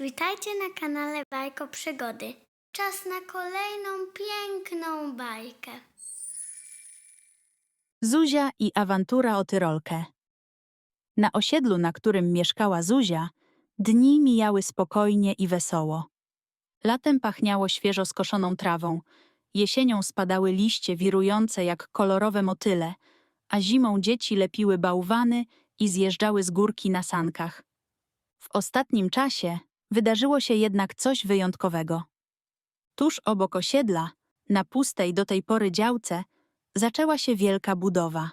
Witajcie na kanale Bajko Przygody. Czas na kolejną piękną bajkę. Zuzia i awantura o Tyrolkę. Na osiedlu, na którym mieszkała Zuzia, dni mijały spokojnie i wesoło. Latem pachniało świeżo skoszoną trawą, jesienią spadały liście wirujące jak kolorowe motyle, a zimą dzieci lepiły bałwany i zjeżdżały z górki na sankach. W ostatnim czasie wydarzyło się jednak coś wyjątkowego. Tuż obok osiedla, na pustej do tej pory działce, zaczęła się wielka budowa.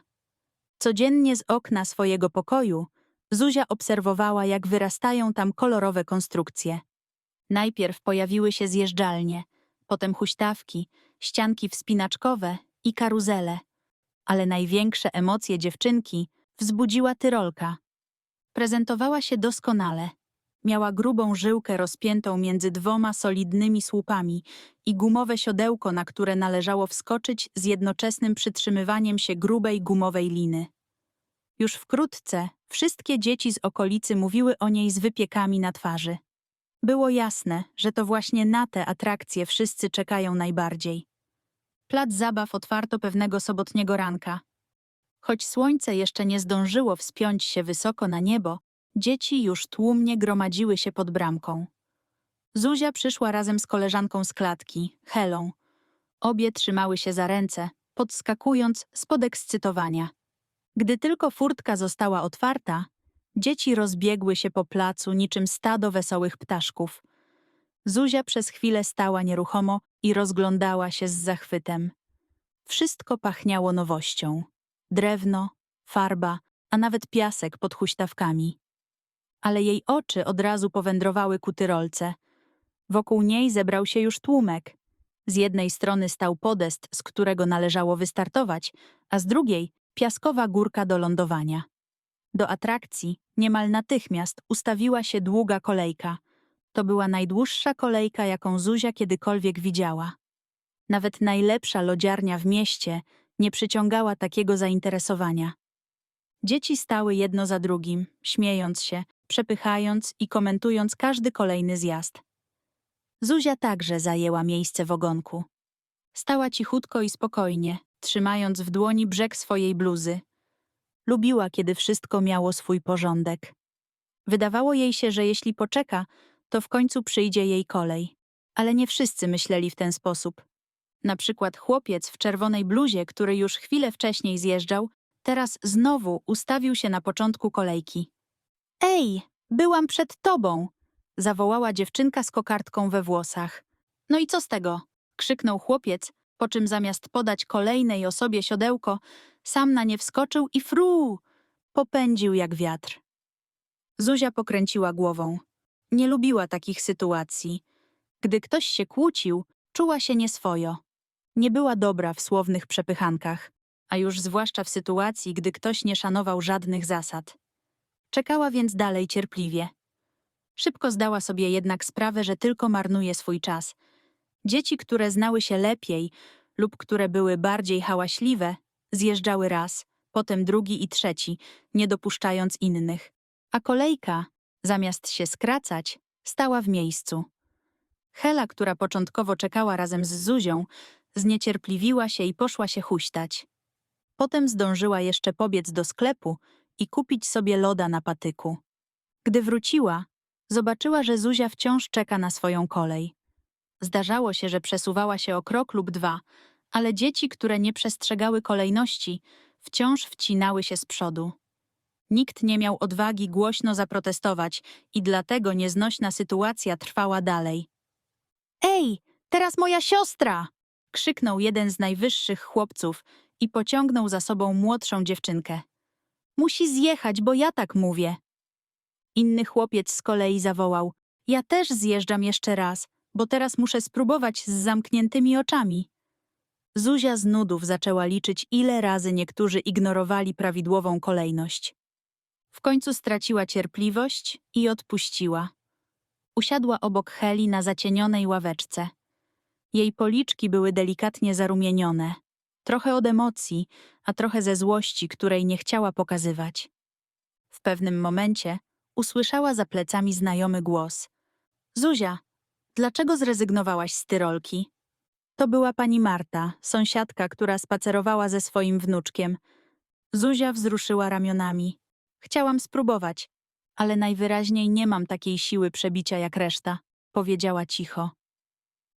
Codziennie z okna swojego pokoju Zuzia obserwowała, jak wyrastają tam kolorowe konstrukcje. Najpierw pojawiły się zjeżdżalnie, potem huśtawki, ścianki wspinaczkowe i karuzele. Ale największe emocje dziewczynki wzbudziła tyrolka. Prezentowała się doskonale. Miała grubą żyłkę rozpiętą między dwoma solidnymi słupami i gumowe siodełko, na które należało wskoczyć z jednoczesnym przytrzymywaniem się grubej gumowej liny. Już wkrótce wszystkie dzieci z okolicy mówiły o niej z wypiekami na twarzy. Było jasne, że to właśnie na te atrakcje wszyscy czekają najbardziej. Plac zabaw otwarto pewnego sobotniego ranka. Choć słońce jeszcze nie zdążyło wspiąć się wysoko na niebo, dzieci już tłumnie gromadziły się pod bramką. Zuzia przyszła razem z koleżanką z klatki, Helą. Obie trzymały się za ręce, podskakując z podekscytowania. Gdy tylko furtka została otwarta, dzieci rozbiegły się po placu niczym stado wesołych ptaszków. Zuzia przez chwilę stała nieruchomo i rozglądała się z zachwytem. Wszystko pachniało nowością. Drewno, farba, a nawet piasek pod huśtawkami. Ale jej oczy od razu powędrowały ku tyrolce. Wokół niej zebrał się już tłumek. Z jednej strony stał podest, z którego należało wystartować, a z drugiej piaskowa górka do lądowania. Do atrakcji niemal natychmiast ustawiła się długa kolejka. To była najdłuższa kolejka, jaką Zuzia kiedykolwiek widziała. Nawet najlepsza lodziarnia w mieście nie przyciągała takiego zainteresowania. Dzieci stały jedno za drugim, śmiejąc się, przepychając i komentując każdy kolejny zjazd. Zuzia także zajęła miejsce w ogonku. Stała cichutko i spokojnie, trzymając w dłoni brzeg swojej bluzy. Lubiła, kiedy wszystko miało swój porządek. Wydawało jej się, że jeśli poczeka, to w końcu przyjdzie jej kolej. Ale nie wszyscy myśleli w ten sposób. Na przykład chłopiec w czerwonej bluzie, który już chwilę wcześniej zjeżdżał, teraz znowu ustawił się na początku kolejki. Ej, byłam przed tobą! zawołała dziewczynka z kokardką we włosach. No i co z tego? krzyknął chłopiec, po czym zamiast podać kolejnej osobie siodełko, sam na nie wskoczył i fru! popędził jak wiatr. Zuzia pokręciła głową. Nie lubiła takich sytuacji. Gdy ktoś się kłócił, czuła się nieswojo. Nie była dobra w słownych przepychankach, a już zwłaszcza w sytuacji, gdy ktoś nie szanował żadnych zasad. Czekała więc dalej cierpliwie. Szybko zdała sobie jednak sprawę, że tylko marnuje swój czas. Dzieci, które znały się lepiej lub które były bardziej hałaśliwe, zjeżdżały raz, potem drugi i trzeci, nie dopuszczając innych. A kolejka, zamiast się skracać, stała w miejscu. Hela, która początkowo czekała razem z Zuzią, zniecierpliwiła się i poszła się huśtać. Potem zdążyła jeszcze pobiec do sklepu i kupić sobie loda na patyku. Gdy wróciła, zobaczyła, że Zuzia wciąż czeka na swoją kolej. Zdarzało się, że przesuwała się o krok lub dwa, ale dzieci, które nie przestrzegały kolejności, wciąż wcinały się z przodu. Nikt nie miał odwagi głośno zaprotestować i dlatego nieznośna sytuacja trwała dalej. Ej, teraz moja siostra! krzyknął jeden z najwyższych chłopców i pociągnął za sobą młodszą dziewczynkę. Musi zjechać, bo ja tak mówię. Inny chłopiec z kolei zawołał: Ja też zjeżdżam jeszcze raz, bo teraz muszę spróbować z zamkniętymi oczami. Zuzia z nudów zaczęła liczyć, ile razy niektórzy ignorowali prawidłową kolejność. W końcu straciła cierpliwość i odpuściła. Usiadła obok Heli na zacienionej ławeczce. Jej policzki były delikatnie zarumienione, trochę od emocji, a trochę ze złości, której nie chciała pokazywać. W pewnym momencie usłyszała za plecami znajomy głos. Zuzia, dlaczego zrezygnowałaś z tyrolki? To była pani Marta, sąsiadka, która spacerowała ze swoim wnuczkiem. Zuzia wzruszyła ramionami. Chciałam spróbować, ale najwyraźniej nie mam takiej siły przebicia jak reszta, powiedziała cicho.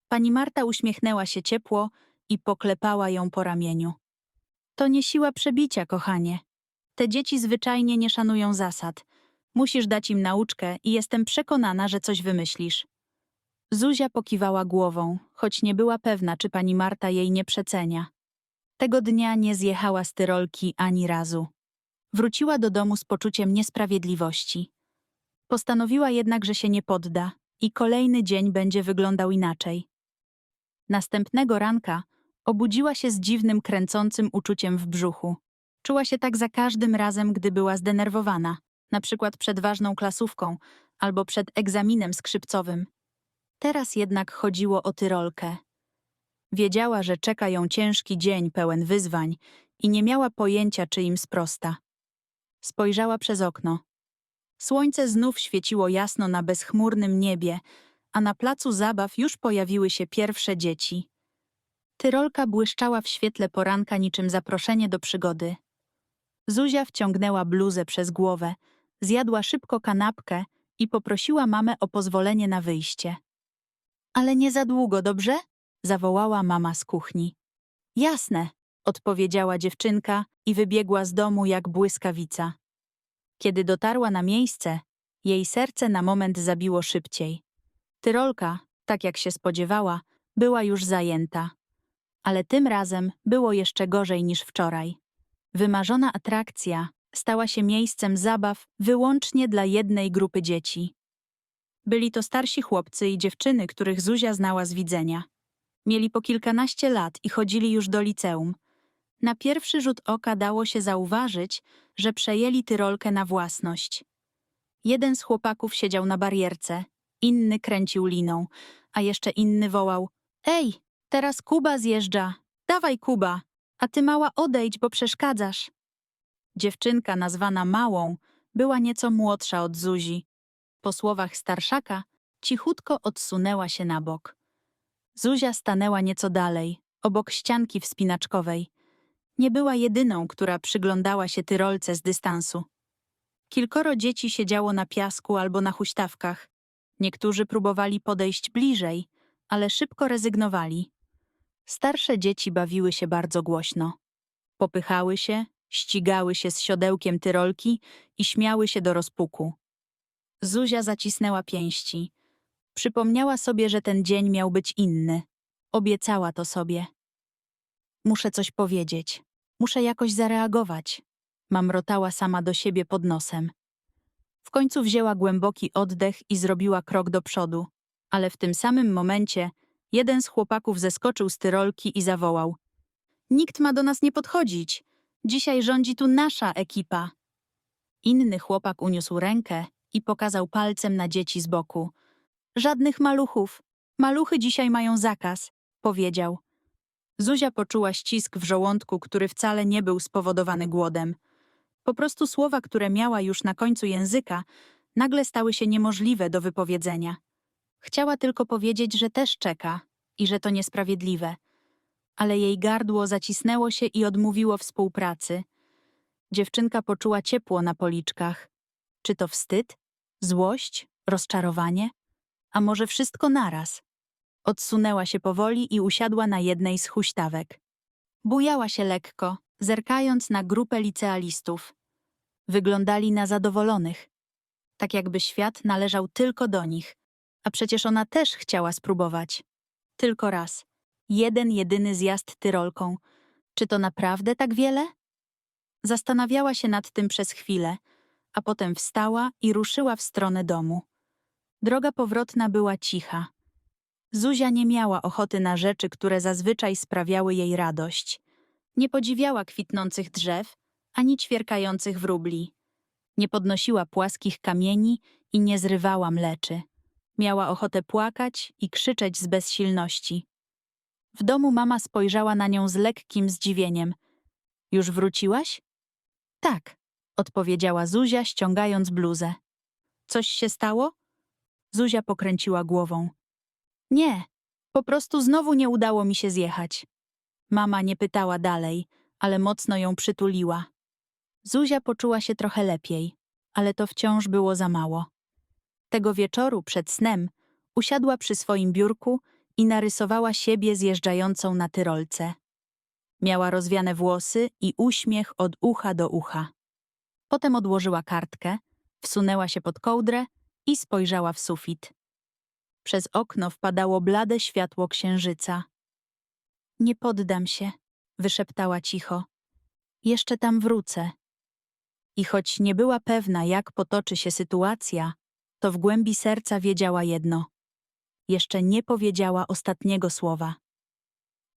Pani Marta uśmiechnęła się ciepło i poklepała ją po ramieniu. To nie siła przebicia, kochanie. Te dzieci zwyczajnie nie szanują zasad. Musisz dać im nauczkę i jestem przekonana, że coś wymyślisz. Zuzia pokiwała głową, choć nie była pewna, czy pani Marta jej nie przecenia. Tego dnia nie zjechała z tyrolki ani razu. Wróciła do domu z poczuciem niesprawiedliwości. Postanowiła jednak, że się nie podda i kolejny dzień będzie wyglądał inaczej. Następnego ranka obudziła się z dziwnym, kręcącym uczuciem w brzuchu. Czuła się tak za każdym razem, gdy była zdenerwowana, na przykład przed ważną klasówką albo przed egzaminem skrzypcowym. Teraz jednak chodziło o tyrolkę. Wiedziała, że czeka ją ciężki dzień pełen wyzwań i nie miała pojęcia, czy im sprosta. Spojrzała przez okno. Słońce znów świeciło jasno na bezchmurnym niebie, a na placu zabaw już pojawiły się pierwsze dzieci. Tyrolka błyszczała w świetle poranka niczym zaproszenie do przygody. Zuzia wciągnęła bluzę przez głowę, zjadła szybko kanapkę i poprosiła mamę o pozwolenie na wyjście. Ale nie za długo, dobrze? zawołała mama z kuchni. Jasne, odpowiedziała dziewczynka i wybiegła z domu jak błyskawica. Kiedy dotarła na miejsce, jej serce na moment zabiło szybciej. Tyrolka, tak jak się spodziewała, była już zajęta. Ale tym razem było jeszcze gorzej niż wczoraj. Wymarzona atrakcja stała się miejscem zabaw wyłącznie dla jednej grupy dzieci. Byli to starsi chłopcy i dziewczyny, których Zuzia znała z widzenia. Mieli po kilkanaście lat i chodzili już do liceum. Na pierwszy rzut oka dało się zauważyć, że przejęli tyrolkę na własność. Jeden z chłopaków siedział na barierce, inny kręcił liną, a jeszcze inny wołał: Ej, teraz Kuba zjeżdża! Dawaj, Kuba! A ty mała odejdź, bo przeszkadzasz. Dziewczynka nazwana Małą była nieco młodsza od Zuzi. Po słowach starszaka cichutko odsunęła się na bok. Zuzia stanęła nieco dalej, obok ścianki wspinaczkowej. Nie była jedyną, która przyglądała się tyrolce z dystansu. Kilkoro dzieci siedziało na piasku albo na huśtawkach. Niektórzy próbowali podejść bliżej, ale szybko rezygnowali. Starsze dzieci bawiły się bardzo głośno. Popychały się, ścigały się z siodełkiem tyrolki i śmiały się do rozpuku. Zuzia zacisnęła pięści. Przypomniała sobie, że ten dzień miał być inny. Obiecała to sobie. Muszę coś powiedzieć. Muszę jakoś zareagować. Mamrotała sama do siebie pod nosem. W końcu wzięła głęboki oddech i zrobiła krok do przodu. Ale w tym samym momencie jeden z chłopaków zeskoczył z tyrolki i zawołał. Nikt ma do nas nie podchodzić. Dzisiaj rządzi tu nasza ekipa. Inny chłopak uniósł rękę i pokazał palcem na dzieci z boku. Żadnych maluchów. Maluchy dzisiaj mają zakaz, powiedział. Zuzia poczuła ścisk w żołądku, który wcale nie był spowodowany głodem. Po prostu słowa, które miała już na końcu języka, nagle stały się niemożliwe do wypowiedzenia. Chciała tylko powiedzieć, że też czeka i że to niesprawiedliwe. Ale jej gardło zacisnęło się i odmówiło współpracy. Dziewczynka poczuła ciepło na policzkach. Czy to wstyd? Złość? Rozczarowanie? A może wszystko naraz? Odsunęła się powoli i usiadła na jednej z huśtawek. Bujała się lekko, zerkając na grupę licealistów. Wyglądali na zadowolonych. Tak jakby świat należał tylko do nich. A przecież ona też chciała spróbować. Tylko raz. Jeden jedyny zjazd tyrolką. Czy to naprawdę tak wiele? Zastanawiała się nad tym przez chwilę, a potem wstała i ruszyła w stronę domu. Droga powrotna była cicha. Zuzia nie miała ochoty na rzeczy, które zazwyczaj sprawiały jej radość. Nie podziwiała kwitnących drzew, ani ćwierkających wróbli. Nie podnosiła płaskich kamieni i nie zrywała mleczy. Miała ochotę płakać i krzyczeć z bezsilności. W domu mama spojrzała na nią z lekkim zdziwieniem. Już wróciłaś? Tak, odpowiedziała Zuzia, ściągając bluzę. Coś się stało? Zuzia pokręciła głową. Nie, po prostu znowu nie udało mi się zjechać. Mama nie pytała dalej, ale mocno ją przytuliła. Zuzia poczuła się trochę lepiej, ale to wciąż było za mało. Tego wieczoru przed snem usiadła przy swoim biurku i narysowała siebie zjeżdżającą na tyrolce. Miała rozwiane włosy i uśmiech od ucha do ucha. Potem odłożyła kartkę, wsunęła się pod kołdrę i spojrzała w sufit. Przez okno wpadało blade światło księżyca. Nie poddam się, wyszeptała cicho. Jeszcze tam wrócę. I choć nie była pewna, jak potoczy się sytuacja, to w głębi serca wiedziała jedno. Jeszcze nie powiedziała ostatniego słowa.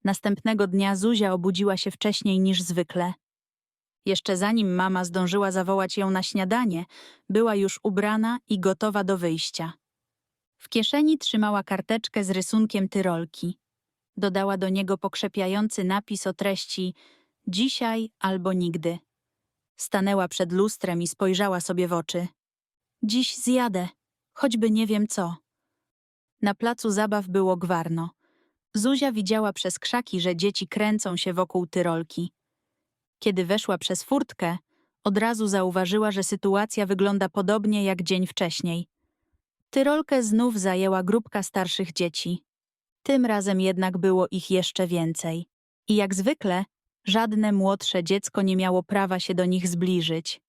Następnego dnia Zuzia obudziła się wcześniej niż zwykle. Jeszcze zanim mama zdążyła zawołać ją na śniadanie, była już ubrana i gotowa do wyjścia. W kieszeni trzymała karteczkę z rysunkiem tyrolki. Dodała do niego pokrzepiający napis o treści dzisiaj albo nigdy. Stanęła przed lustrem i spojrzała sobie w oczy. Dziś zjadę, choćby nie wiem co. Na placu zabaw było gwarno. Zuzia widziała przez krzaki, że dzieci kręcą się wokół tyrolki. Kiedy weszła przez furtkę, od razu zauważyła, że sytuacja wygląda podobnie jak dzień wcześniej. Tyrolkę znów zajęła grupka starszych dzieci. Tym razem jednak było ich jeszcze więcej. I jak zwykle, żadne młodsze dziecko nie miało prawa się do nich zbliżyć.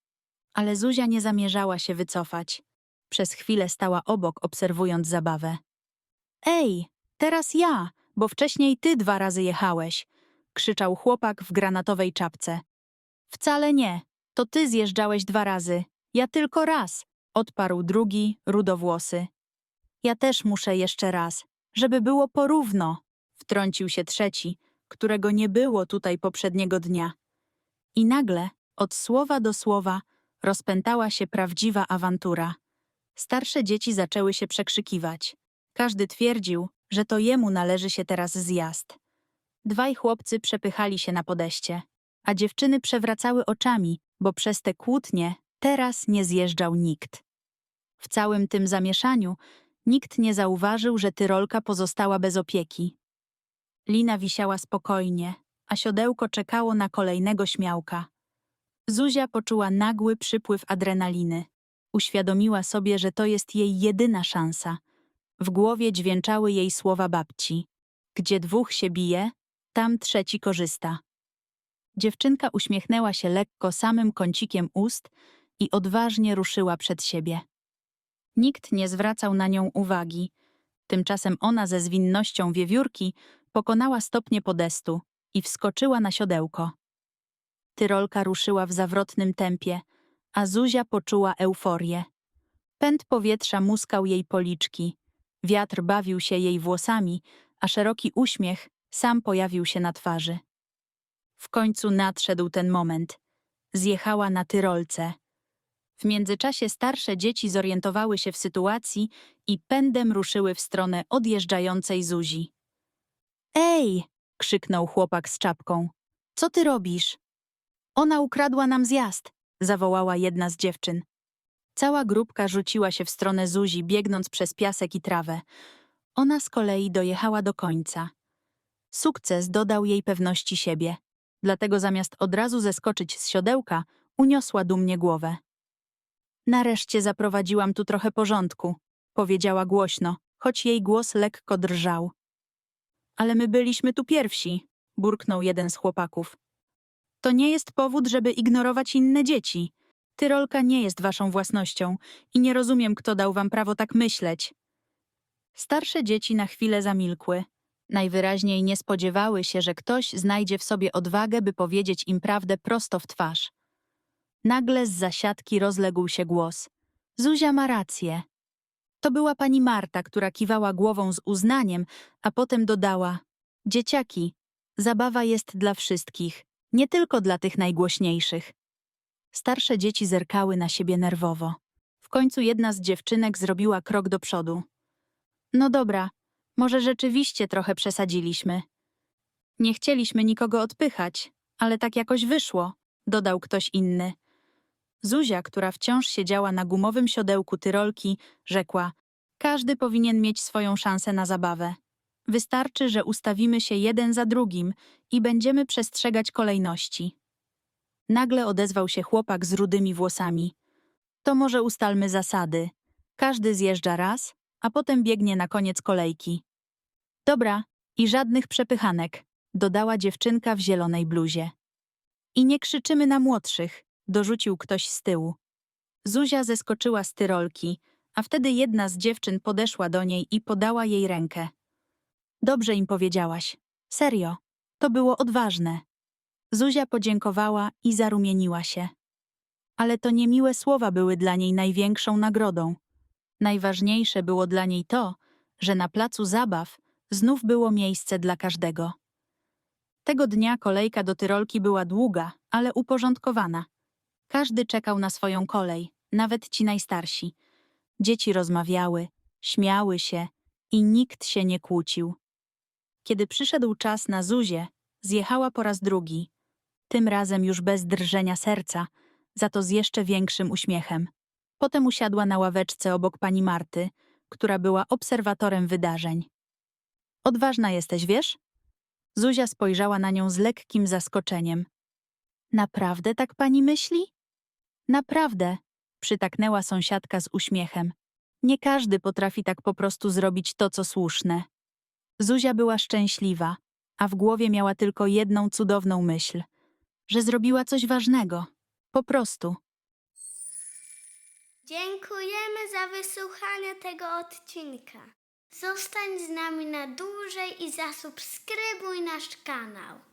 Ale Zuzia nie zamierzała się wycofać. Przez chwilę stała obok, obserwując zabawę. Ej, teraz ja, bo wcześniej ty dwa razy jechałeś, krzyczał chłopak w granatowej czapce. Wcale nie, to ty zjeżdżałeś dwa razy, ja tylko raz, odparł drugi, rudowłosy. Ja też muszę jeszcze raz, żeby było porówno, wtrącił się trzeci, którego nie było tutaj poprzedniego dnia. I nagle, od słowa do słowa, rozpętała się prawdziwa awantura. Starsze dzieci zaczęły się przekrzykiwać. Każdy twierdził, że to jemu należy się teraz zjazd. Dwaj chłopcy przepychali się na podejście, a dziewczyny przewracały oczami, bo przez te kłótnie teraz nie zjeżdżał nikt. W całym tym zamieszaniu nikt nie zauważył, że Tyrolka pozostała bez opieki. Lina wisiała spokojnie, a siodełko czekało na kolejnego śmiałka. Zuzia poczuła nagły przypływ adrenaliny. Uświadomiła sobie, że to jest jej jedyna szansa. W głowie dźwięczały jej słowa babci. Gdzie dwóch się bije, tam trzeci korzysta. Dziewczynka uśmiechnęła się lekko samym kącikiem ust i odważnie ruszyła przed siebie. Nikt nie zwracał na nią uwagi. Tymczasem ona ze zwinnością wiewiórki pokonała stopnie podestu i wskoczyła na siodełko. Tyrolka ruszyła w zawrotnym tempie, a Zuzia poczuła euforię. Pęd powietrza muskał jej policzki, wiatr bawił się jej włosami, a szeroki uśmiech sam pojawił się na twarzy. W końcu nadszedł ten moment. Zjechała na Tyrolce. W międzyczasie starsze dzieci zorientowały się w sytuacji i pędem ruszyły w stronę odjeżdżającej Zuzi. Ej! krzyknął chłopak z czapką. Co ty robisz? Ona ukradła nam zjazd, zawołała jedna z dziewczyn. Cała grupka rzuciła się w stronę Zuzi, biegnąc przez piasek i trawę. Ona z kolei dojechała do końca. Sukces dodał jej pewności siebie, dlatego zamiast od razu zeskoczyć z siodełka, uniosła dumnie głowę. Nareszcie zaprowadziłam tu trochę porządku, powiedziała głośno, choć jej głos lekko drżał. Ale my byliśmy tu pierwsi, burknął jeden z chłopaków. To nie jest powód, żeby ignorować inne dzieci. Tyrolka nie jest waszą własnością i nie rozumiem, kto dał wam prawo tak myśleć. Starsze dzieci na chwilę zamilkły. Najwyraźniej nie spodziewały się, że ktoś znajdzie w sobie odwagę, by powiedzieć im prawdę prosto w twarz. Nagle z zasiadki rozległ się głos. Zuzia ma rację. To była pani Marta, która kiwała głową z uznaniem, a potem dodała: Dzieciaki, zabawa jest dla wszystkich, nie tylko dla tych najgłośniejszych. Starsze dzieci zerkały na siebie nerwowo. W końcu jedna z dziewczynek zrobiła krok do przodu. No dobra, może rzeczywiście trochę przesadziliśmy. Nie chcieliśmy nikogo odpychać, ale tak jakoś wyszło, dodał ktoś inny. Zuzia, która wciąż siedziała na gumowym siodełku tyrolki, rzekła: Każdy powinien mieć swoją szansę na zabawę. Wystarczy, że ustawimy się jeden za drugim i będziemy przestrzegać kolejności. Nagle odezwał się chłopak z rudymi włosami. To może ustalmy zasady. Każdy zjeżdża raz, a potem biegnie na koniec kolejki. Dobra, i żadnych przepychanek, dodała dziewczynka w zielonej bluzie. I nie krzyczymy na młodszych, dorzucił ktoś z tyłu. Zuzia zeskoczyła z tyrolki, a wtedy jedna z dziewczyn podeszła do niej i podała jej rękę. Dobrze im powiedziałaś. Serio, to było odważne. Zuzia podziękowała i zarumieniła się. Ale to niemiłe słowa były dla niej największą nagrodą. Najważniejsze było dla niej to, że na placu zabaw znów było miejsce dla każdego. Tego dnia kolejka do Tyrolki była długa, ale uporządkowana. Każdy czekał na swoją kolej, nawet ci najstarsi. Dzieci rozmawiały, śmiały się i nikt się nie kłócił. Kiedy przyszedł czas na Zuzię, zjechała po raz drugi. Tym razem już bez drżenia serca, za to z jeszcze większym uśmiechem. Potem usiadła na ławeczce obok pani Marty, która była obserwatorem wydarzeń. Odważna jesteś, wiesz? Zuzia spojrzała na nią z lekkim zaskoczeniem. Naprawdę tak pani myśli? Naprawdę, przytaknęła sąsiadka z uśmiechem. Nie każdy potrafi tak po prostu zrobić to, co słuszne. Zuzia była szczęśliwa, a w głowie miała tylko jedną cudowną myśl, że zrobiła coś ważnego. Po prostu. Dziękujemy za wysłuchanie tego odcinka. Zostań z nami na dłużej i zasubskrybuj nasz kanał.